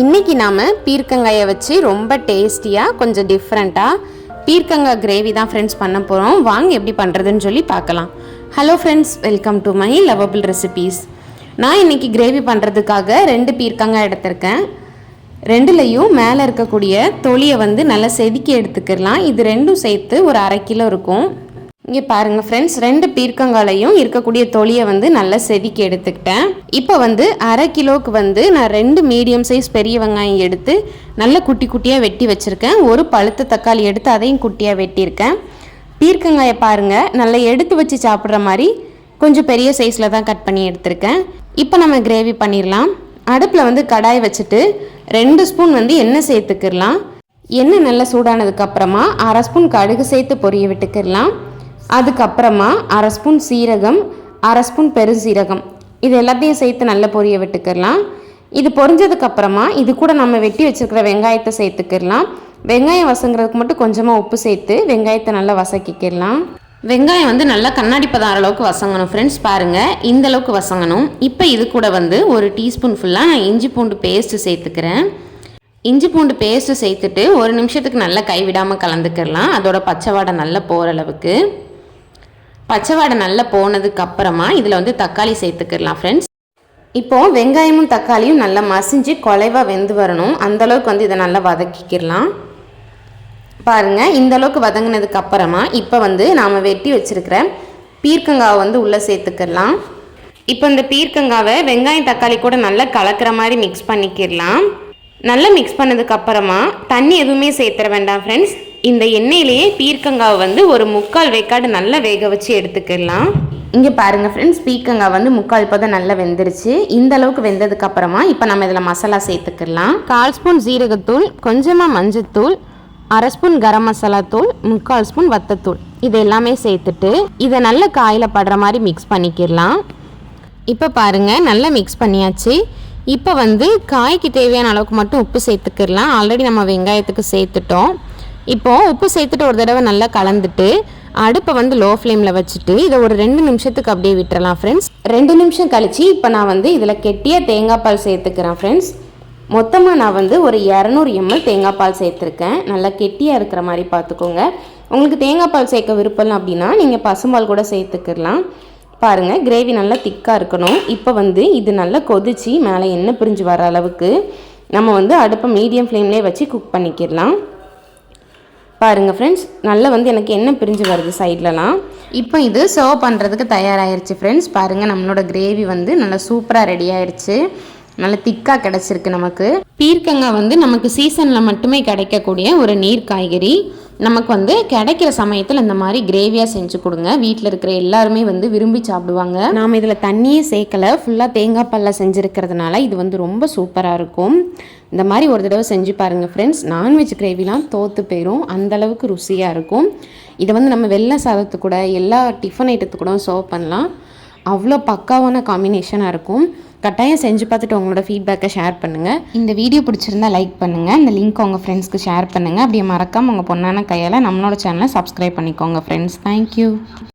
இன்றைக்கி நாம் பீர்க்கங்காயை வச்சு ரொம்ப டேஸ்டியாக கொஞ்சம் டிஃப்ரெண்ட்டாக பீர்க்கங்காய் கிரேவி தான் ஃப்ரெண்ட்ஸ் பண்ண போகிறோம் வாங்க எப்படி பண்ணுறதுன்னு சொல்லி பார்க்கலாம். Hello friends welcome to my lovable recipes நான் இன்றைக்கி கிரேவி பண்ணுறதுக்காக ரெண்டு பீர்க்கங்காய் எடுத்திருக்கேன். ரெண்டுலேயும் மேலே இருக்கக்கூடிய தொலியை வந்து நல்லா செதுக்கி எடுத்துக்கிடலாம் இது ரெண்டும் சேர்த்து ஒரு அரை கிலோ இருக்கும். இங்கே பாருங்கள் ஃப்ரெண்ட்ஸ் ரெண்டு பீர்க்கங்காலையும் இருக்கக்கூடிய தொலியை வந்து நல்லா செதுக்கி எடுத்துக்கிட்டேன். இப்போ வந்து அரை கிலோவுக்கு வந்து நான் ரெண்டு மீடியம் சைஸ் பெரிய வெங்காயம் எடுத்து நல்லா குட்டி குட்டியாக வெட்டி வச்சுருக்கேன். ஒரு பழுத்த தக்காளி எடுத்து அதையும் குட்டியாக வெட்டியிருக்கேன். பீர்க்கங்காயை பாருங்கள் நல்லா எடுத்து வச்சு சாப்பிட்ற மாதிரி கொஞ்சம் பெரிய சைஸில் தான் கட் பண்ணி எடுத்திருக்கேன். இப்போ நம்ம கிரேவி பண்ணிடலாம் அடுப்பில் வந்து கடாய் வச்சுட்டு ரெண்டு ஸ்பூன் வந்து எண்ணெய் சேர்த்துக்கிடலாம் எண்ணெய் நல்லா சூடானதுக்கப்புறமா அரை ஸ்பூன் கடுகு சேர்த்து பொரிய விட்டுக்கிடலாம் அதுக்கப்புறமா அரை ஸ்பூன் சீரகம் அரை ஸ்பூன் பெருசீரகம் இது எல்லாத்தையும் சேர்த்து நல்லா பொரிய விட்டுக்கிடலாம். இது பொரிஞ்சதுக்கப்புறமா இது கூட நம்ம வெட்டி வச்சுருக்கிற வெங்காயத்தை சேர்த்துக்கிடலாம். வெங்காயம் வசங்கிறதுக்கு மட்டும் கொஞ்சமாக உப்பு சேர்த்து வெங்காயத்தை நல்லா வசக்கிக்கிடலாம். வெங்காயம் வந்து நல்லா கண்ணாடி பதார அளவுக்கு வசங்கணும் ஃப்ரெண்ட்ஸ் பாருங்கள் இந்த அளவுக்கு வசங்கணும். இப்போ இது கூட வந்து ஒரு டீஸ்பூன் ஃபுல்லாக நான் இஞ்சி பூண்டு பேஸ்ட்டு சேர்த்துக்கிறேன். இஞ்சி பூண்டு பேஸ்ட்டு சேர்த்துட்டு ஒரு நிமிஷத்துக்கு நல்லா கைவிடாமல் கலந்துக்கிடலாம். அதோட பச்சை வாடை நல்லா போகிற அளவுக்கு. பச்சை வாடை நல்லா போனதுக்கு அப்புறமா இதில் வந்து தக்காளி சேர்த்துக்கிடலாம் ஃப்ரெண்ட்ஸ் இப்போது வெங்காயமும் தக்காளியும் நல்லா மசிஞ்சு குலைவாக வெந்து வரணும். அந்தளவுக்கு வந்து இதை நல்லா வதக்கிக்கிடலாம் பாருங்கள் இந்தளவுக்கு வதங்கினதுக்கு அப்புறமா இப்போ வந்து நாம் வெட்டி வச்சுருக்கிற பீர்க்கங்காவை வந்து உள்ளே சேர்த்துக்கிடலாம் இப்போ இந்த பீர்க்கங்காவை வெங்காயம் தக்காளி கூட நல்லா கலக்கிற மாதிரி மிக்ஸ் பண்ணிக்கிடலாம். நல்லா மிக்ஸ் பண்ணதுக்கப்புறமா தண்ணி எதுவுமே சேர்த்துற வேண்டாம் ஃப்ரெண்ட்ஸ் இந்த எண்ணெயிலேயே பீர்க்கங்காவை வந்து ஒரு முக்கால் வேக்காடு நல்லா வேக வச்சு எடுத்துக்கிடலாம் இங்கே பாருங்கள் ஃப்ரெண்ட்ஸ் பீர்க்கங்காய் வந்து முக்கால் பதம் நல்லா வெந்துருச்சு. இந்த அளவுக்கு வெந்ததுக்கு அப்புறமா இப்போ நம்ம இதில் மசாலா சேர்த்துக்கிடலாம் கால் ஸ்பூன் ஜீரகத்தூள் கொஞ்சமாக மஞ்சத்தூள் அரை ஸ்பூன் கரம் மசாலா தூள் முக்கால் ஸ்பூன் வத்தத்தூள். இது எல்லாமே சேர்த்துட்டு இதை நல்ல காயில் படுற மாதிரி மிக்ஸ் பண்ணிக்கிடலாம். இப்போ பாருங்கள் நல்லா மிக்ஸ் பண்ணியாச்சு. இப்போ வந்து காய்க்கு தேவையான அளவுக்கு மட்டும் உப்பு சேர்த்துக்கிடலாம். ஆல்ரெடி நம்ம வெங்காயத்துக்கு சேர்த்துட்டோம். இப்போது உப்பு சேர்த்துட்டு ஒரு தடவை நல்லா கலந்துட்டு அடுப்பை வந்து லோ ஃப்ளேமில் வச்சுட்டு இதை ஒரு ரெண்டு நிமிஷத்துக்கு அப்படியே விட்டுறலாம் ஃப்ரெண்ட்ஸ் ரெண்டு நிமிஷம் கழித்து இப்போ நான் வந்து இதில் கெட்டியாக தேங்காய் பால் சேர்த்துக்கிறேன் ஃப்ரெண்ட்ஸ் மொத்தமாக நான் வந்து ஒரு இரநூறு எம்எல் தேங்காய் பால் சேர்த்துருக்கேன். நல்லா கெட்டியாக இருக்கிற மாதிரி பார்த்துக்கோங்க. உங்களுக்கு தேங்காய் பால் சேர்க்க விருப்பம் அப்படின்னா நீங்கள் பசும்பால் கூட சேர்த்துக்கிடலாம் பாருங்கள் கிரேவி நல்லா திக்காக இருக்கணும். இப்போ வந்து இது நல்லா கொதித்து மேலே எண்ணெய் பிரிஞ்சு வர அளவுக்கு நம்ம வந்து அடுப்பை மீடியம் ஃப்ளேம்லேயே வச்சு குக் பண்ணிக்கிடலாம். பாருங்கள் ஃப்ரெண்ட்ஸ் நல்லா வந்து எனக்கு என்ன பிரிஞ்சு வருது சைட்லலாம் இப்போ இது சர்வ் பண்ணுறதுக்கு தயாராகிருச்சு ஃப்ரெண்ட்ஸ் பாருங்கள் நம்மளோட கிரேவி வந்து நல்லா சூப்பராக ரெடி ஆயிடுச்சு நல்ல திக்காக கிடச்சிருக்கு நமக்கு. பீர்க்கங்காய் வந்து நமக்கு சீசனில் மட்டுமே கிடைக்கக்கூடிய ஒரு நீர் காய்கறி. நமக்கு வந்து கிடைக்கிற சமயத்தில் இந்த மாதிரி கிரேவியாக செஞ்சு கொடுங்க. வீட்டில் இருக்கிற எல்லாருமே வந்து விரும்பி சாப்பிடுவாங்க. நாம் இதில் தண்ணியே சேர்க்கலை. ஃபுல்லாக தேங்காய் பல்ல செஞ்சுருக்கிறதுனால இது வந்து ரொம்ப சூப்பராக இருக்கும். இந்த மாதிரி ஒரு தடவை செஞ்சு பாருங்கள் ஃப்ரெண்ட்ஸ் நான்வெஜ் கிரேவிலாம் தோற்று போயிடும் அந்தளவுக்கு ருசியாக இருக்கும். இதை வந்து நம்ம வெள்ளை சாதத்து கூட எல்லா டிஃபன் ஐட்டத்து கூட சர்வ் பண்ணலாம். அவ்வளோ பக்காவான காம்பினேஷனாக இருக்கும். கட்டாயம் செஞ்சு பார்த்துட்டு உங்களோட ஃபீட்பேக்கை ஷேர் பண்ணுங்கள் இந்த வீடியோ பிடிச்சிருந்தா லைக் பண்ணுங்கள் இந்த லிங்க் உங்கள் ஃப்ரெண்ட்ஸ்க்கு ஷேர் பண்ணுங்கள் அப்படியே மறக்காமல் உங்கள் பொண்ணான கையால் நம்மளோட சேனலை சப்ஸ்கிரைப் பண்ணிக்கோங்க ஃப்ரெண்ட்ஸ் தேங்க்யூ